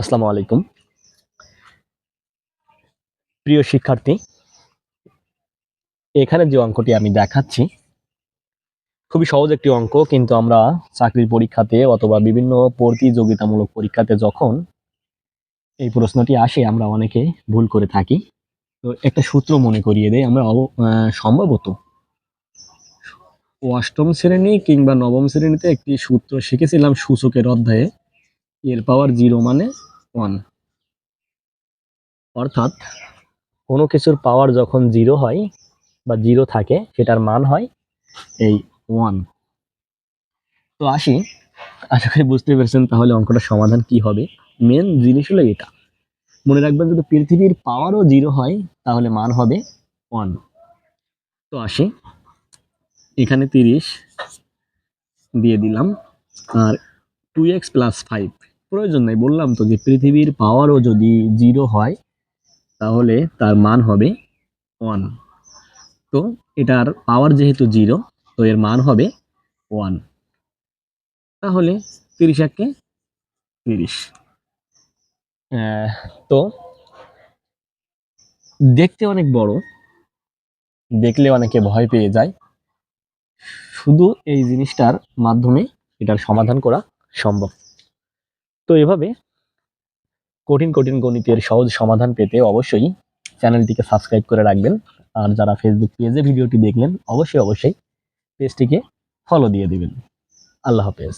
আসসালামু আলাইকুম। প্রিয় শিক্ষার্থী, এখানে যে অঙ্কটি আমি দেখাচ্ছি, খুবই সহজ একটি অঙ্ক, কিন্তু আমরা চাকরির পরীক্ষাতে অথবা বিভিন্ন প্রতিযোগিতামূলক পরীক্ষাতে যখন এই প্রশ্নটি আসে, আমরা অনেকে ভুল করে থাকি। তো একটা সূত্র মনে করিয়ে দেয় আমরা সম্ভবত অষ্টম শ্রেণি কিংবা নবম শ্রেণীতে একটি সূত্র শিখেছিলাম সূচকের অধ্যায়ে। এর পাওয়ার জিরো মানে ওয়ান অর্থাৎ কোনো কিছুর পাওয়ার যখন জিরো হয় বা জিরো থাকে, সেটার মান হয় এই ওয়ান তো আসি, আশা করি বুঝতে পেরেছেন তাহলে অঙ্কটার সমাধান কি হবে। মেন জিনিস হলো এটা। মনে রাখবেন যদি পৃথিবীর পাওয়ারও জিরো হয়, তাহলে মান হবে ওয়ান তো আসি, এখানে তিরিশ দিয়ে দিলাম, আর টু এক্স প্লাস ফাইভ প্রয়োজন নেই। বললাম তো যে পৃথিবীর পাওয়ারও যদি জিরো হয়, তাহলে তার মান হবে ওয়ান তো এটার পাওয়ার যেহেতু জিরো তো এর মান হবে ওয়ান তাহলে তিরিশ একে তিরিশ। তো দেখতে অনেক বড়, দেখলে অনেকে ভয় পেয়ে যায়। শুধু এই জিনিসটার মাধ্যমে এটার সমাধান করা সম্ভব। তো এভাবে কঠিন কঠিন গণিতের সহজ সমাধান পেতে অবশ্যই চ্যানেলটিকে সাবস্ক্রাইব করে রাখবেন। আর যারা ফেসবুক পেজে ভিডিওটি দেখলেন, অবশ্যই অবশ্যই পেজটিকে ফলো দিয়ে দিবেন। আল্লাহ হাফেজ।